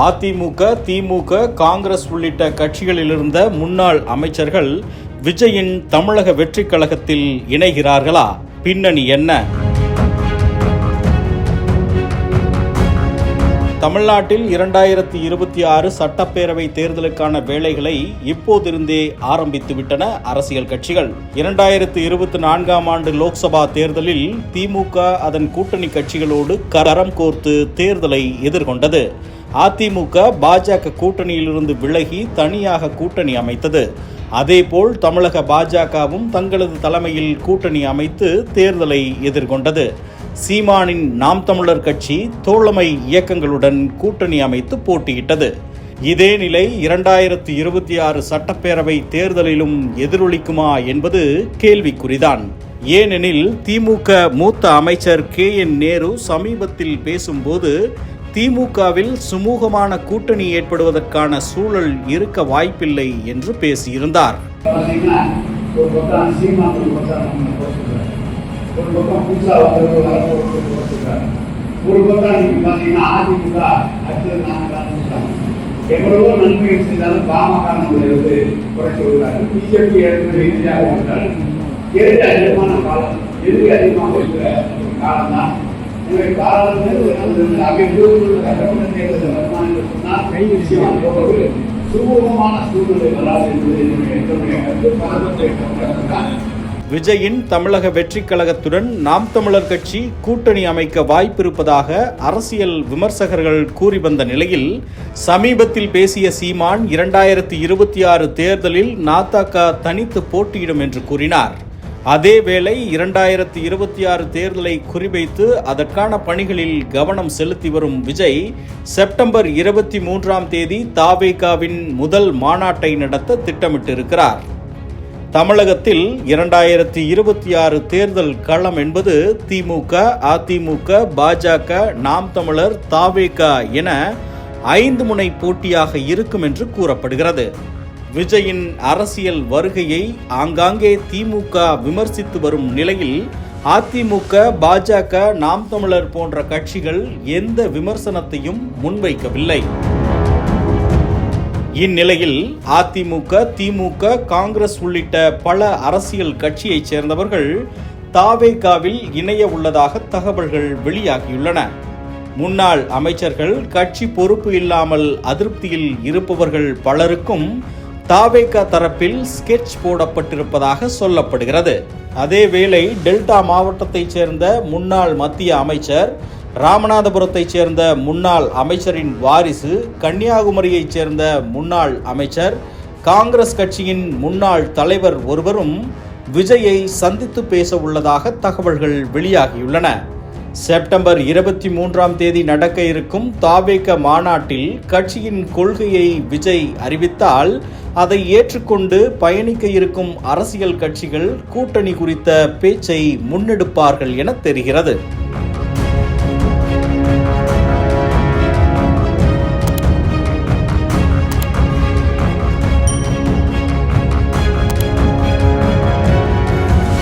அதிமுக திமுக காங்கிரஸ் உள்ளிட்ட கட்சிகளில் இருந்த முன்னாள் அமைச்சர்கள் விஜயின் தமிழக வெற்றிக் கழகத்தில் இணைகிறார்களா? பின்னணி என்ன? தமிழ்நாட்டில் இரண்டாயிரத்தி இருபத்தி ஆறு சட்டப்பேரவை தேர்தலுக்கான வேலைகளை இப்போதிருந்தே ஆரம்பித்துவிட்டன அரசியல் கட்சிகள். இரண்டாயிரத்தி இருபத்தி நான்காம் ஆண்டு லோக்சபா தேர்தலில் திமுக அதன் கூட்டணி கட்சிகளோடு கரம் கோர்த்து தேர்தலை எதிர்கொண்டது. அதிமுக பாஜக கூட்டணியிலிருந்து விலகி தனியாக கூட்டணி அமைத்தது. அதேபோல் தமிழக பாஜகவும் தங்களது தலைமையில் கூட்டணி அமைத்து தேர்தலை எதிர்கொண்டது. சீமானின் நாம் தமிழர் கட்சி தோழமை இயக்கங்களுடன் கூட்டணி அமைத்து போட்டியிட்டது. இதே நிலை இரண்டாயிரத்தி இருபத்தி ஆறு சட்டப்பேரவை தேர்தலிலும் எதிரொலிக்குமா என்பது கேள்விக்குறிதான். ஏனெனில் திமுக மூத்த அமைச்சர் கே என் நேரு சமீபத்தில் பேசும்போது திமுகவில் சுமூகமான கூட்டணி ஏற்படுவதற்கான சூழல் இருக்க வாய்ப்பில்லை என்று பேசியிருந்தார். ஒரு பக்கம் பார்த்தீங்கன்னா அதிமுக அடுத்தது நாங்கள் எவ்வளவோ பாமக விடுறாரு பிஜேபி அதிகமான காலம் எது அதிகமாக இருக்கிற காலம் தான் சுமூகமான சூழ்நிலை வராது என்பது என்னுடைய கருத்து விஜயின் தமிழக வெற்றி கழகத்துடன் நாம் தமிழர் கட்சி கூட்டணி அமைக்க வாய்ப்பிருப்பதாக அரசியல் விமர்சகர்கள் கூறி வந்த நிலையில் சமீபத்தில் பேசிய சீமான் இரண்டாயிரத்தி இருபத்தி ஆறு தேர்தலில் நாத்தாக்கா தனித்து போட்டியிடும் என்று கூறினார். அதேவேளை இரண்டாயிரத்தி இருபத்தி ஆறு தேர்தலை குறிவைத்து அதற்கான பணிகளில் கவனம் செலுத்தி வரும் விஜய் செப்டம்பர் இருபத்தி மூன்றாம் தேதி தாவேகாவின் முதல் மாநாட்டை நடத்த திட்டமிட்டிருக்கிறார். தமிழகத்தில் இரண்டாயிரத்தி இருபத்தி ஆறு தேர்தல் களம் என்பது திமுக அதிமுக பாஜக நாம் தமிழர் தாவேகா என ஐந்து முனை போட்டியாக இருக்கும் என்று கூறப்படுகிறது. விஜயின் அரசியல் வருகையை ஆங்காங்கே திமுக விமர்சித்து வரும் நிலையில் அதிமுக பாஜக நாம் தமிழர் போன்ற கட்சிகள் எந்த விமர்சனத்தையும் முன்வைக்கவில்லை. இந்நிலையில் அதிமுக திமுக காங்கிரஸ் உள்ளிட்ட பல அரசியல் கட்சியைச் சேர்ந்தவர்கள் தாவேகாவில் இணைய உள்ளதாக தகவல்கள் வெளியாகியுள்ளன. முன்னாள் அமைச்சர்கள் கட்சி பொறுப்பு இல்லாமல் அதிருப்தியில் இருப்பவர்கள் பலருக்கும் தாவேகா தரப்பில் ஸ்கெட்ச் போடப்பட்டிருப்பதாக சொல்லப்படுகிறது. அதேவேளை டெல்டா மாவட்டத்தைச் சேர்ந்த முன்னாள் மத்திய அமைச்சர் ராமநாதபுரத்தைச் சேர்ந்த முன்னாள் அமைச்சரின் வாரிசு கன்னியாகுமரியைச் சேர்ந்த முன்னாள் அமைச்சர் காங்கிரஸ் கட்சியின் முன்னாள் தலைவர் ஒருவரும் விஜயை சந்தித்து பேச உள்ளதாக தகவல்கள் வெளியாகியுள்ளன. செப்டம்பர் இருபத்தி மூன்றாம் தேதி நடக்க இருக்கும் தாவேக மாநாட்டில் கட்சியின் கொள்கையை விஜய் அறிவித்தால் அதை ஏற்றுக்கொண்டு பயணிக்க இருக்கும் அரசியல் கட்சிகள் கூட்டணி குறித்த பேச்சை முன்னெடுப்பார்கள் என தெரிகிறது.